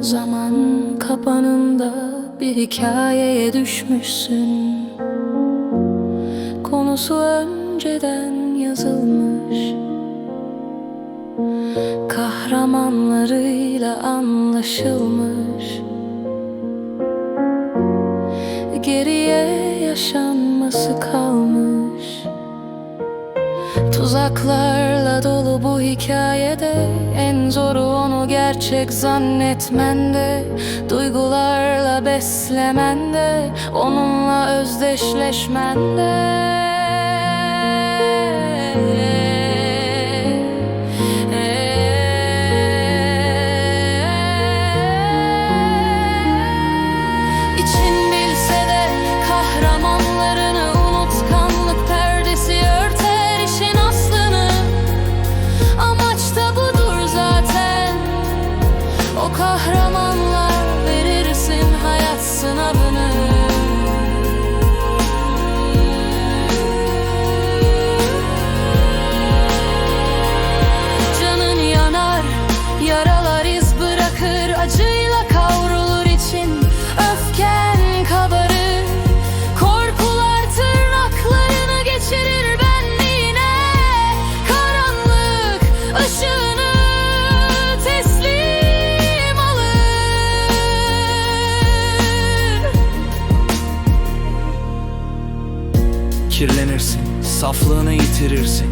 Zaman kapanında bir hikayeye düşmüşsün. Konusu önceden yazılmış. Kahramanlarıyla anlaşılmış. Geriye yaşanması kalmış. Tuzaklarla dolu bu hikayede. En zoru onu gerçek zannetmende. Duygularla beslemende. Onunla özdeşleşmende saflığını yitirirsin.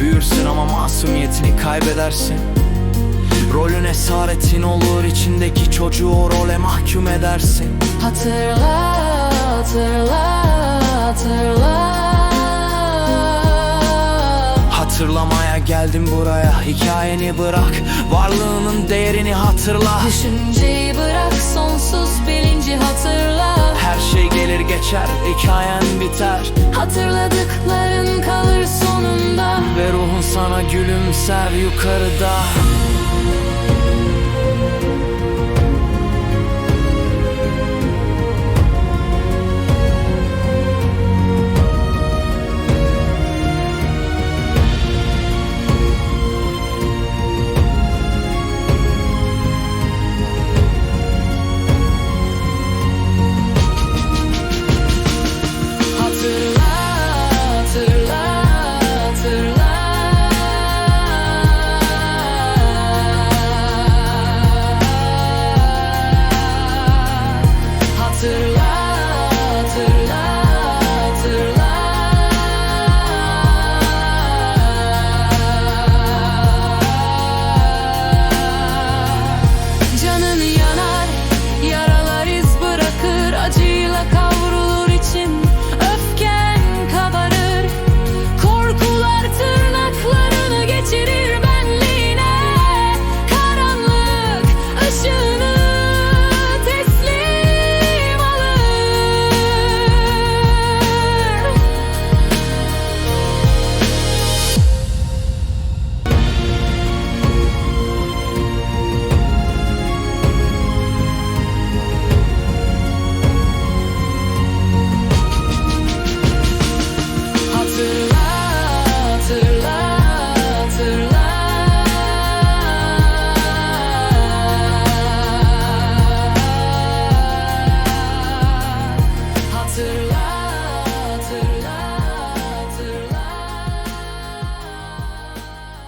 Büyürsün ama masumiyetini kaybedersin. Rolün esaretin olur içindeki çocuğu o role mahkum edersin. Hatırla, hatırla, hatırla. Hatırlamaya geldim buraya. Hikayeni bırak Varlığının değerini hatırla. Düşünceyi bırak sonsuz bilinci hatırla geçer Hikayen biter. Hatırladıkların kalır sonunda. Ve ruhun sana gülümser yukarıda